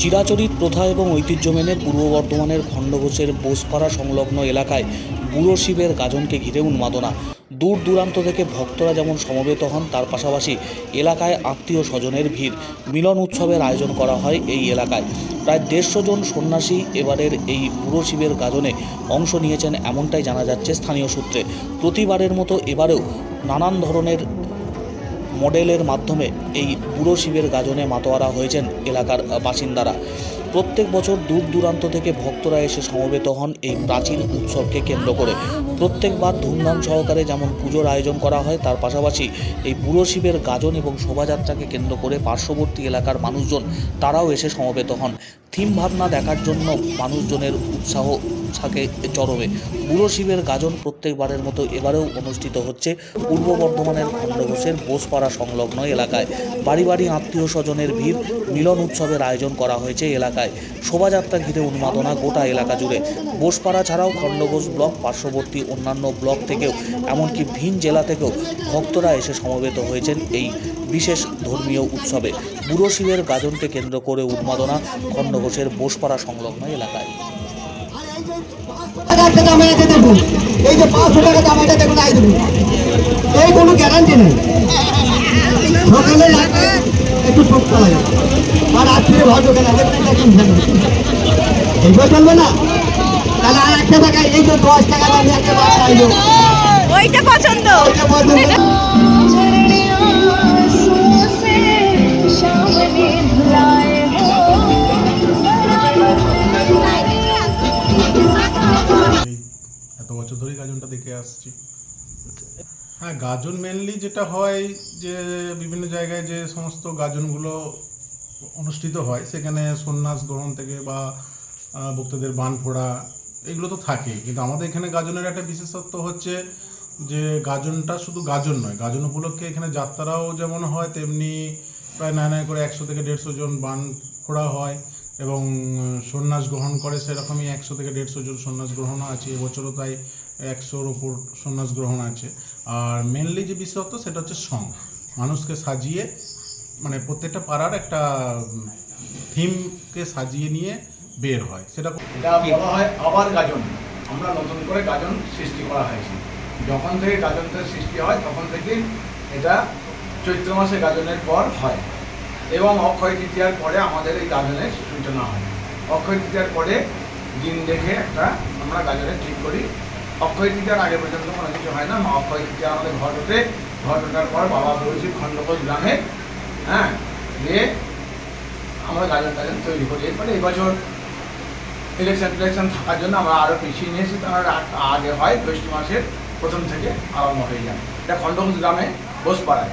চিরাচরিত প্রথা এবং ঐতিহ্য মেনে পূর্ব বর্ধমানের খণ্ডঘোষের বোসপাড়া সংলগ্ন এলাকায় বুড়ো শিবের গাজনকে ঘিরে উন্মাদনা। দূর দূরান্ত থেকে ভক্তরা যেমন সমবেত হন, তার পাশাপাশি এলাকায় আত্মীয় স্বজনের ভিড়। মিলন উৎসবের আয়োজন করা হয় এই এলাকায়। প্রায় দেড়শো জন সন্ন্যাসী এবারের এই বুড়ো শিবের গাজনে অংশ নিয়েছেন এমনটাই জানা যাচ্ছে স্থানীয় সূত্রে। প্রতিবারের মতো এবারেও নানান ধরনের মডেলের মাধ্যমে এই বুড়ো শিবের গাজনে মাতোয়ারা হয়েছেন এলাকার বাসিন্দারা। প্রত্যেক বছর দূর দূরান্ত থেকে ভক্তরা এসে সমবেত হন এই প্রাচীন উৎসবকে কেন্দ্র করে। প্রত্যেকবার ধুমধাম সহকারে যেমন পুজোর আয়োজন করা হয়, তার পাশাপাশি এই বুড়ো শিবের গাজন এবং শোভাযাত্রাকে কেন্দ্র করে পার্শ্ববর্তী এলাকার মানুষজন, তারাও এসে সমবেত হন। থিম ভাবনা দেখার জন্য মানুষজনের উৎসাহ থাকে চরমে। বুড়ো শিবের গাজন প্রত্যেকবারের মতো এবারেও অনুষ্ঠিত হচ্ছে পূর্ব বর্ধমানের খণ্ডঘোষের বোসপাড়া সংলগ্ন এলাকায়। বাড়ি বাড়ি আত্মীয় স্বজনের ভিড়, মিলন উৎসবের আয়োজন করা হয়েছে এলাকায়। শোভাযাত্রা ঘিরে উন্মাদনা গোটা এলাকা জুড়ে। বোসপাড়া ছাড়াও খণ্ডঘোষ ব্লক পার্শ্ববর্তী অন্যান্য ব্লক থেকেও, এমনকি ভিন জেলা থেকেও ভক্তরা এসে সমবেত হয়েছেন এই বিশেষ ধর্মীয় উৎসবে। বুড়ো শিবের গাজনকে কেন্দ্র করে উন্মাদনা, খণ্ডঘোষের বোসপাড়া সংলগ্ন এলাকায়। এই যে পাঁচশো টাকা দাম, এটা দেখুন আই দেবুন এই কোনো গ্যারান্টি নেই। সকালে একটু আর রাত্রে ভদ্র কেনা দেখুন। না? তাহলে আর একটা টাকা এই যে দশ টাকা দাম একটা বাচ্চা আইলো ওইটা পছন্দ। ওইটা পছন্দ। না। এই এত বছর ধরেই গাজনটা দেখে আসছি। হ্যাঁ গাজন মেনলি যেটা হয় যে বিভিন্ন জায়গায় যে সমস্ত গাজনগুলো অনুষ্ঠিত হয় সেখানে সন্ন্যাস গ্রহণ থেকে বা ভক্তদের বান ফোড়া এগুলো তো থাকেই, কিন্তু আমাদের এখানে গাজনের একটা বিশেষত্ব হচ্ছে যে গাজনটা শুধু গাজন নয়, গাজন উপলক্ষে এখানে যাত্রাও যেমন হয়, তেমনি প্রায় নয় নয় করে একশো থেকে দেড়শো জন বান ফোড়া হয় এবং সন্ন্যাস গ্রহণ করে সেরকমই একশো থেকে দেড়শো জন সন্ন্যাস গ্রহণও আছে, এবছরও তাই একশোর ওপর সন্ন্যাস গ্রহণ আছে। আর মেনলি যে বিশেষত্ব সেটা হচ্ছে সং, মানুষকে সাজিয়ে মানে প্রত্যেকটা পাড়ার একটা থিমকে সাজিয়ে নিয়ে বের হয়। সেটা এটা বলা হয় আবার গাজন। আমরা নতুন করে গাজন সৃষ্টি করা হয়েছে। যখন থেকে গাজনটা সৃষ্টি হয়, তখন থেকে এটা চৈত্র মাসে গাজনের পর হয়। এবং অক্ষয় তৃতীয়ার পরে আমাদের এই গাজনের সূচনা হয়। অক্ষয় তৃতীয়ার পরে দিন দেখে একটা আমরা গাজনের ঠিক করি। অক্ষয় তৃতীয়ার আগে পর্যন্ত কোনো কিছু হয় না। অক্ষয় তৃতীয়া আমাদের ঘর ওঠে ঘর ওঠার পর বাবা বলেছি খণ্ডপোষ গ্রামে হ্যাঁ দিয়ে আমরা গাজন টাজন তৈরি করি। এরপরে এই ইলেকশন টিলেকশন থাকার জন্য আমরা আরও পিছিয়ে নিয়ে নিয়েছি তারা আগে হয়, জ্যৈষ্ঠ মাসের প্রথম থেকে আরম্ভ হয়ে যায়। এটা খণ্ডঘোষ গ্রামে বোসপাড়ায়।